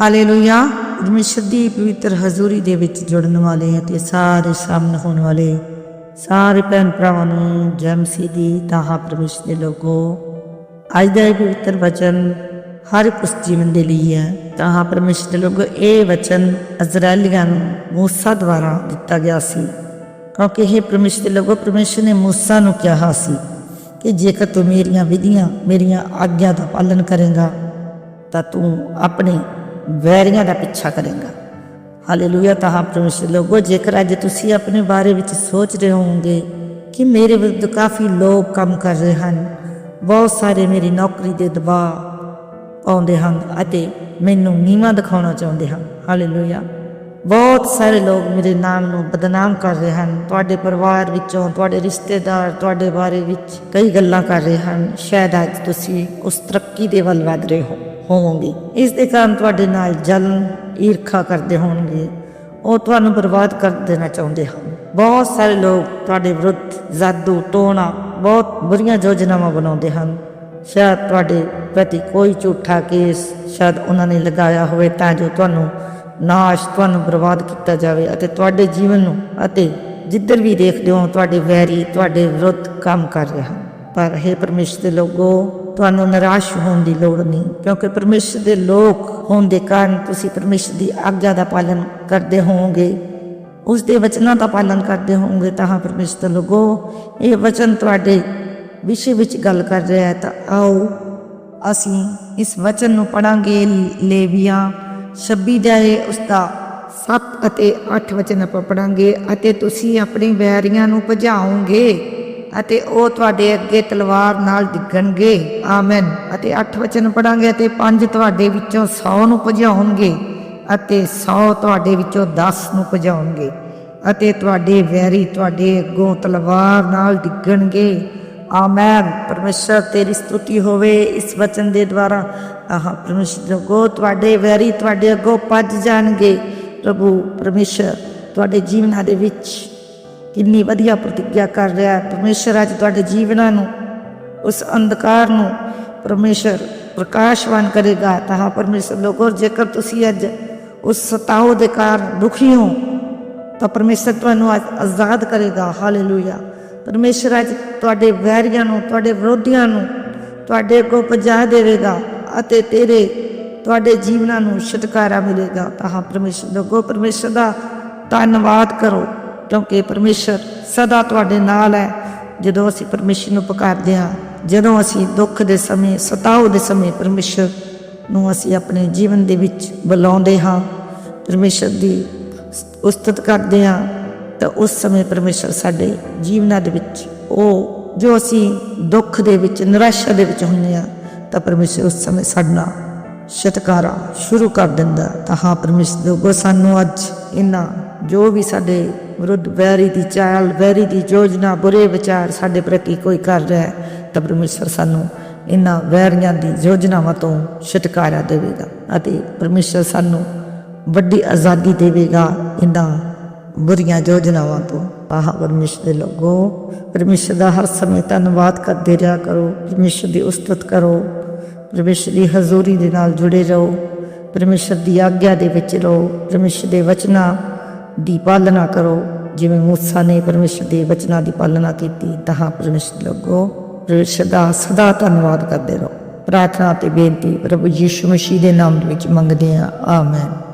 Hallelujah. ਪਰਮੇਸ਼ਰ ਦੀ ਪਵਿੱਤਰ ਹਜ਼ੂਰੀ ਦੇ ਵਿੱਚ ਜੁੜਨ ਵਾਲੇ ਅਤੇ ਸਾਰੇ ਸਾਹਮਣੇ ਹੋਣ ਵਾਲੇ ਸਾਰੇ ਭੈਣ ਭਰਾਵਾਂ ਨੂੰ ਜੈ ਮਸੀਹ ਦੀ ਤਾਹਾ ਪਰਮੇਸ਼ਰ ਦੇ ਲੋਗੋ। ਅੱਜ ਦਾ ਇਹ ਪਵਿੱਤਰ ਵਚਨ ਹਰ ਉਸ ਜੀਵਨ ਦੇ ਲਈ ਹੈ। ਤਾਹਾ ਪਰਮੇਸ਼ਰ ਦੇ ਲੋਗੋ, ਇਹ ਵਚਨ ਇਜ਼ਰਾਈਲੀਆਂ ਨੂੰ ਮੂਸਾ ਦੁਆਰਾ ਦਿੱਤਾ ਗਿਆ ਸੀ। ਕਿਉਂਕਿ ਇਹ ਪਰਮੇਸ਼ਰ ਦੇ ਲੋਗੋ, ਪਰਮੇਸ਼ਰ ਨੇ ਮੂਸਾ ਨੂੰ ਕਿਹਾ ਸੀ ਕਿ ਜੇਕਰ ਤੂੰ ਮੇਰੀਆਂ ਵਿਧੀਆਂ, ਮੇਰੀਆਂ ਆਗਿਆ ਦਾ ਪਾਲਨ ਕਰੇਗਾ ਤਾਂ ਤੂੰ ਆਪਣੇ ਵੈਰੀਆਂ ਦਾ ਪਿੱਛਾ ਕਰੇਗਾ। ਹਾਲੇਲੂਇਆ, ਤਾਂ ਪਰਮੇਸ਼ਰ ਲੋਗੋ, ਜੇਕਰ ਅੱਜ ਤੁਸੀਂ ਆਪਣੇ ਬਾਰੇ ਵਿੱਚ ਸੋਚ ਰਹੇ ਹੋਵੋਗੇ ਕਿ ਮੇਰੇ ਵਿਰੁੱਧ ਕਾਫੀ ਲੋਕ ਕੰਮ ਕਰ ਰਹੇ ਹਨ, ਬਹੁਤ ਸਾਰੇ ਮੇਰੀ ਨੌਕਰੀ ਦੇ ਦਬਾਅ ਪਾਉਂਦੇ ਹਨ ਅਤੇ ਮੈਨੂੰ ਨੀਵਾਂ ਦਿਖਾਉਣਾ ਚਾਹੁੰਦੇ ਹਨ। ਹਾਲੇਲੂਇਆ। ਬਹੁਤ ਸਾਰੇ ਲੋਕ ਮੇਰੇ ਨਾਮ ਨੂੰ ਬਦਨਾਮ ਕਰ ਰਹੇ ਹਨ। ਤੁਹਾਡੇ ਪਰਿਵਾਰ ਵਿੱਚੋਂ, ਤੁਹਾਡੇ ਰਿਸ਼ਤੇਦਾਰ, ਤੁਹਾਡੇ ਬਾਰੇ ਵਿੱਚ ਕਈ ਗੱਲਾਂ ਕਰ ਰਹੇ ਹਨ। ਸ਼ਾਇਦ ਅੱਜ ਤੁਸੀਂ ਉਸ ਤਰੱਕੀ ਦੇ ਵੱਲ ਵਧ ਰਹੇ ਹੋ। ਹੋਵੋਗੇ। ਇਸ ਦੇ ਕਾਰਨ ਤੁਹਾਡੇ ਨਾਲ ਜਲਨ ਈਰਖਾ ਕਰਦੇ ਹੋਣਗੇ। ਉਹ ਤੁਹਾਨੂੰ ਬਰਬਾਦ ਕਰ ਦੇਣਾ ਚਾਹੁੰਦੇ ਹਨ। ਬਹੁਤ ਸਾਰੇ ਲੋਕ ਤੁਹਾਡੇ ਵਿਰੁੱਧ ਜਾਦੂ, ਟੋਣਾ, ਬਹੁਤ ਬੁਰੀਆਂ ਯੋਜਨਾਵਾਂ ਬਣਾਉਂਦੇ ਹਨ। ਸ਼ਾਇਦ ਤੁਹਾਡੇ ਪ੍ਰਤੀ ਕੋਈ ਝੂਠਾ ਕੇਸ ਸ਼ਾਇਦ ਉਹਨਾਂ ਨੇ ਲਗਾਇਆ ਹੋਵੇ ਤਾਂ ਜੋ ਤੁਹਾਨੂੰ ਨਾਸ਼, ਤੁਹਾਨੂੰ ਬਰਬਾਦ ਕੀਤਾ ਜਾਵੇ ਅਤੇ ਤੁਹਾਡੇ ਜੀਵਨ ਨੂੰ ਅਤੇ ਜਿੱਧਰ ਵੀ ਦੇਖਦੇ ਹੋ, ਤੁਹਾਡੇ ਵੈਰੀ, ਤੁਹਾਡੇ ਵਿਰੁੱਧ ਕੰਮ ਕਰ ਰਹੇ ਹਨ। ਪਰ ਇਹ ਪਰਮੇਸ਼ਰ ਦੇ ਲੋਗੋ ਤੁਹਾਨੂੰ ਨਿਰਾਸ਼ ਹੋਣ ਦੀ ਲੋੜ ਨਹੀਂ, ਕਿਉਂਕਿ ਪਰਮੇਸ਼ਰ ਦੇ ਲੋਕ ਹੋਣ ਦੇ ਕਾਰਨ ਤੁਸੀਂ ਪਰਮੇਸ਼ਰ ਦੀ ਆਗਿਆ ਦਾ ਪਾਲਨ ਕਰਦੇ ਹੋਵੋਗੇ। ਉਸ ਦੇ ਵਚਨਾਂ ਦਾ ਪਾਲਨ ਕਰਦੇ ਹੋਵੋਗੇ ਤਾਂ ਪਰਮੇਸ਼ਰ ਦੇ ਲੋਗੋ ਇਹ ਵਚਨ ਤੁਹਾਡੇ ਵਿਸ਼ੇ ਵਿੱਚ ਗੱਲ ਕਰ ਰਿਹਾ ਹੈ ਤਾਂ ਆਓ, ਅਸੀਂ ਇਸ ਵਚਨ ਨੂੰ ਪੜਾਂਗੇ ਲੇਵੀਆਂ 26 ਦਾ ਇਹ ਉਸ ਦਾ 7 ਅਤੇ 8 ਵਚਨ ਆਪਾਂ ਪੜਾਂਗੇ ਅਤੇ ਤੁਸੀਂ ਆਪਣੀ ਵੈਰੀਆਂ ਨੂੰ ਭਜਾਓਗੇ। ਅਤੇ ਉਹ ਤੁਹਾਡੇ ਅੱਗੇ ਤਲਵਾਰ ਨਾਲ ਡਿੱਗਣਗੇ। ਆਮੇਨ। ਅਤੇ 8 ਵਚਨ ਪੜਾਂਗੇ ਅਤੇ ਪੰਜ ਤੁਹਾਡੇ ਵਿੱਚੋਂ 100 ਨੂੰ ਭਜਾਉਣਗੇ ਅਤੇ 100 ਤੁਹਾਡੇ ਵਿੱਚੋਂ 10 ਨੂੰ ਭਜਾਉਣਗੇ ਅਤੇ ਤੁਹਾਡੇ ਵੈਰੀ ਤੁਹਾਡੇ ਅੱਗੋਂ ਤਲਵਾਰ ਨਾਲ ਡਿੱਗਣਗੇ। ਆਮੇਨ। ਪਰਮੇਸ਼ਰ, ਤੇਰੀ ਸਤੁਤੀ ਹੋਵੇ ਇਸ ਵਚਨ ਦੇ ਦੁਆਰਾ। ਆਹ, ਪਰਮੇਸ਼ਰ ਕੋ ਤੁਹਾਡੇ ਵੈਰੀ ਤੁਹਾਡੇ ਅੱਗੋਂ ਭੱਜ ਜਾਣਗੇ। ਪ੍ਰਭੂ, ਪਰਮੇਸ਼ਰ, ਤੁਹਾਡੇ ਜੀਵਨਾਂ ਦੇ ਵਿੱਚ ਕਿੰਨੀ ਵਧੀਆ ਪ੍ਰਤੀਗਿਆ ਕਰ ਰਿਹਾ ਹੈ। ਪਰਮੇਸ਼ਰ ਅੱਜ ਤੁਹਾਡੇ ਜੀਵਨਾਂ ਨੂੰ, ਉਸ ਅੰਧਕਾਰ ਨੂੰ ਪਰਮੇਸ਼ਰ ਪ੍ਰਕਾਸ਼ਵਾਨ ਕਰੇਗਾ। ਤਾਂ ਪਰਮੇਸ਼ਰ, ਲੋਕੋ, ਜੇਕਰ ਤੁਸੀਂ ਅੱਜ ਉਸ ਸਤਾਓ ਦੇ ਕਾਰਨ ਦੁਖੀ ਹੋ, ਤਾਂ ਪਰਮੇਸ਼ਰ ਤੁਹਾਨੂੰ ਅੱਜ ਆਜ਼ਾਦ ਕਰੇਗਾ। ਹਾਲੇਲੂਇਆ। ਪਰਮੇਸ਼ਰ ਅੱਜ ਤੁਹਾਡੇ ਵੈਰੀਆਂ ਨੂੰ, ਤੁਹਾਡੇ ਵਿਰੋਧੀਆਂ ਨੂੰ, ਤੁਹਾਡੇ ਕੋ ਪਜਾ ਦੇਵੇਗਾ ਅਤੇ ਤੇਰੇ, ਤੁਹਾਡੇ ਜੀਵਨਾਂ ਨੂੰ ਛੁਟਕਾਰਾ ਮਿਲੇਗਾ। ਤਾਂ ਪਰਮੇਸ਼ਰ, ਲੋਕੋ, ਪਰਮੇਸ਼ਰ ਦਾ ਧੰਨਵਾਦ ਕਰੋ। ਕਿਉਂਕਿ ਪਰਮੇਸ਼ਰ ਸਦਾ ਤੁਹਾਡੇ ਨਾਲ ਹੈ। ਜਦੋਂ ਅਸੀਂ ਪਰਮੇਸ਼ਰ ਨੂੰ ਪੁਕਾਰਦੇ ਹਾਂ, ਜਦੋਂ ਅਸੀਂ ਦੁੱਖ ਦੇ ਸਮੇਂ, ਸਤਾਓ ਦੇ ਸਮੇਂ ਪਰਮੇਸ਼ਰ ਨੂੰ ਅਸੀਂ ਆਪਣੇ ਜੀਵਨ ਦੇ ਵਿੱਚ ਬੁਲਾਉਂਦੇ ਹਾਂ, ਪਰਮੇਸ਼ਰ ਦੀ ਉਸਤਤ ਕਰਦੇ ਹਾਂ, ਤਾਂ ਉਸ ਸਮੇਂ ਪਰਮੇਸ਼ਰ ਸਾਡੇ ਜੀਵਨਾਂ ਦੇ ਵਿੱਚ, ਉਹ ਜੋ ਅਸੀਂ ਦੁੱਖ ਦੇ ਵਿੱਚ, ਨਿਰਾਸ਼ਾ ਦੇ ਵਿੱਚ ਹੁੰਦੇ ਹਾਂ, ਤਾਂ ਪਰਮੇਸ਼ਰ ਉਸ ਸਮੇਂ ਸਾਡਾ ਛਟਕਾਰਾ ਸ਼ੁਰੂ ਕਰ ਦਿੰਦਾ ਤਾਂ ਹਾਂ, ਪਰਮੇਸ਼ਰ ਲੋਗੋ ਸਾਨੂੰ ਅੱਜ ਇਹਨਾਂ ਜੋ ਵੀ ਸਾਡੇ ਵਿਰੁੱਧ ਵੈਰੀ ਦੀ ਚਾਲ, ਵੈਰੀ ਦੀ ਯੋਜਨਾ, ਬੁਰੇ ਵਿਚਾਰ ਸਾਡੇ ਪ੍ਰਤੀ ਕੋਈ ਕਰ ਰਿਹਾ ਹੈ, ਤਾਂ ਪਰਮੇਸ਼ਰ ਸਾਨੂੰ ਇਹਨਾਂ ਵੈਰੀਆਂ ਦੀ ਯੋਜਨਾਵਾਂ ਤੋਂ ਛੁਟਕਾਰਾ ਦੇਵੇਗਾ ਅਤੇ ਪਰਮੇਸ਼ਰ ਸਾਨੂੰ ਵੱਡੀ ਆਜ਼ਾਦੀ ਦੇਵੇਗਾ ਇਹਨਾਂ ਬੁਰੀਆਂ ਯੋਜਨਾਵਾਂ ਤੋਂ। ਆਹ ਪਰਮੇਸ਼ਰ ਦੇ ਲੋਗੋ, ਪਰਮੇਸ਼ਰ ਦਾ ਹਰ ਸਮੇਂ ਧੰਨਵਾਦ ਕਰਦੇ ਰਿਹਾ ਕਰੋ, ਪਰਮੇਸ਼ਰ ਦੀ ਉਸਤਤ ਕਰੋ, ਪਰਮੇਸ਼ਰ ਦੀ ਹਜ਼ੂਰੀ ਦੇ ਨਾਲ ਜੁੜੇ ਰਹੋ, ਪਰਮੇਸ਼ਰ ਦੀ ਆਗਿਆ ਦੇ ਵਿੱਚ ਰਹੋ, ਪਰਮੇਸ਼ਰ ਦੇ ਵਚਨਾਂ ਦੀ ਪਾਲਣਾ ਕਰੋ। ਜਿਵੇਂ ਮੂਸਾ ਨੇ ਪਰਮੇਸ਼ਰ ਦੇ ਵਚਨਾਂ ਦੀ ਪਾਲਣਾ ਕੀਤੀ ਤਾਂ ਪਰਮੇਸ਼ਰ ਲੋਗੋ। ਪਰਮੇਸ਼ਰ ਦਾ ਸਦਾ ਧੰਨਵਾਦ ਕਰਦੇ ਰਹੋ। ਪ੍ਰਾਰਥਨਾ ਤੇ ਬੇਨਤੀ ਪ੍ਰਭੂ ਯੀਸ਼ੂ ਮਸੀਹ ਦੇ ਨਾਮ ਵਿੱਚ ਮੰਗਦੇ ਹਾਂ। ਆਮੇਨ।